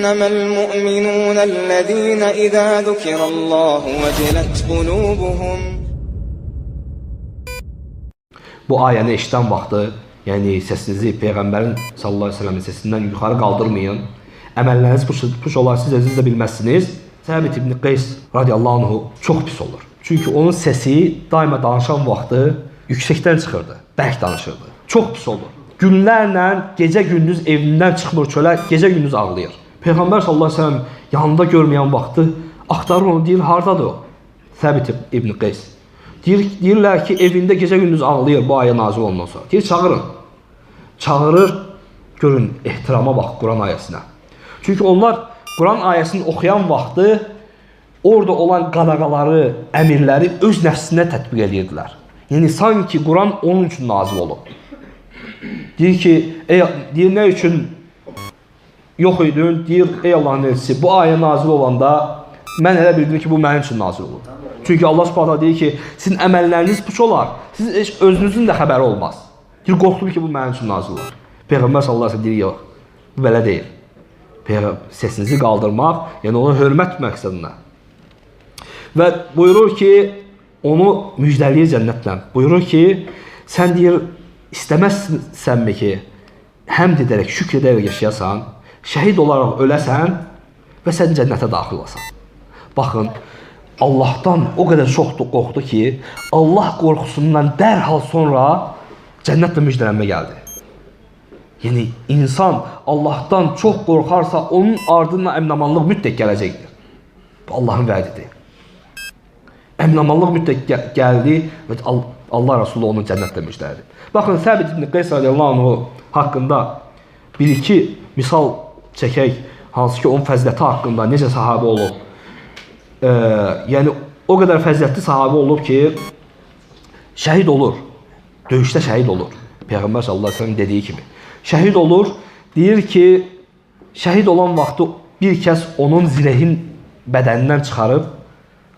إنما المؤمنون الذين إذا ذكر الله وجلت قلوبهم Bu ayəni eşidən vaxtı, yəni səsinizi peyğəmbərin sallallahu əleyhi və səlləmin səsindən yuxarı qaldırmayın. Əməlləriniz puş, puş olar, siz özünüz də bilməzsiniz. Səbit ibn Qeys radiyallahu anhu çox pis olur. Çünki onun səsi daima danışan vaxtı yüksəkdən çıxırdı, bərk danışırdı. Çox pis olur. Günlərlə gecə-gündüz evindən çıxmır çölə, gecə-gündüz ağlayır. Peyğəmbər sallallahu əleyhi və səlləm yanında görməyən vaxtı axtarır onu, deyir, hardadır o? Səbit ibn Qeys. Deyir, deyirlər ki, evində gecə-gündüz ağlayır bu ayə nazil ondan sonra. Deyir, çağırın. Çağırır, görün, ehtirama bax Quran ayəsinə. Çünki onlar Quran ayəsini oxuyan vaxtı orada olan qadağaları, əmirləri öz nəfsinə tətbiq edirdilər. Yəni sanki Quran onun üçün nazil olub. Deyir ki, ey deyir nə üçün yox idin? Deyir, ey Allahın elçisi, bu ayə nazil olanda mən elə bildim ki, bu mənim üçün nazil olub. Çünki Allah Subhanahu deyir ki, sizin əməlləriniz puç olar. Siz heç özünüzün də xəbəri olmaz. Deyir, qorxdum ki, bu mənim üçün nazil olar. Peyğəmbər sallallahu əleyhi deyir, yox. Bu belə deyil. Peyğəmbər səsinizi qaldırmaq, yəni ona hörmət məqsədinə. Və buyurur ki, onu müjdələyir cənnətlə. Buyurur ki, sən deyir, istəməzsənmi ki, həmd edərək, şükr edərək yaşayasan, şəhid olaraq öləsən və sən cənnətə daxil olasan. Baxın, Allahdan o qədər çox qorxdu ki, Allah qorxusundan dərhal sonra cənnətlə müjdələnmə gəldi. Yəni insan Allahdan çox qorxarsa, onun ardından əminamanlıq mütləq gələcəkdir. Bu Allahın vədidir. Əminamanlıq mütləq gəl gəldi və Allah Rəsulü onu cənnətlə müjdələdi. Baxın, Səbit ibn Qeys radiyallahu anhu haqqında bir-iki misal çəkək, hansı ki, onun fəziləti haqqında necə sahabə olub. Ee, yəni o qədər fəzilətli sahabə olub ki, şəhid olur. Döyüşdə şəhid olur. Peyğəmbər sallallahu əleyhi və səlləm dediyi kimi. Şəhid olur, deyir ki, şəhid olan vaxtı bir kəs onun zirehin bədənindən çıxarıb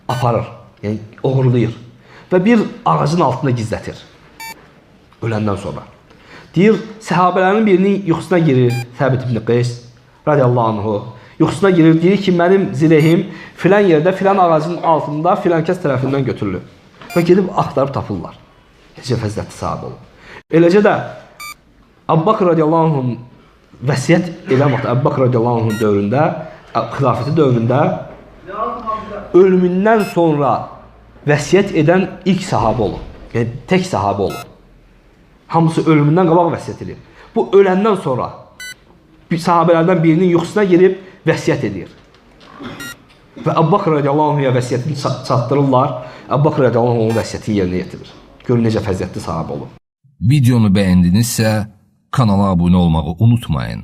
aparır. Yəni oğurlayır və bir ağacın altında gizlətir. Öləndən sonra. Deyir, səhabələrin birinin yuxusuna girir Səbit ibn Qeys radiyallahu anhu. Yuxusuna girir, deyir ki, mənim zirehim filan yerdə, filan ağacın altında filan kəs tərəfindən götürülür. Və gedib axtarıb tapırlar. Necə fəzilətli sahabə olub. Eləcə də Əbu Bakr radiyallahu anhun vəsiyyət edən vaxt Əbu Bakr radiyallahu anhun dövründə, xilafəti dövründə ölümündən sonra vəsiyyət edən ilk sahabə olub. Yəni tək sahabə olub. Hamısı ölümündən qabaq vəsiyyət edir. Bu öləndən sonra bir sahabelərdən birinin yuxusuna girib vəsiyyət edir. Və Əbu Bakr radiyallahu anhuya vəsiyyətini ça- çatdırırlar. Əbu Bakr radiyallahu anh onun vəsiyyətini yerinə yetirir. Görün necə fəziyyətli sahabə olub. Videonu bəyəndinizsə kanala abunə olmağı unutmayın.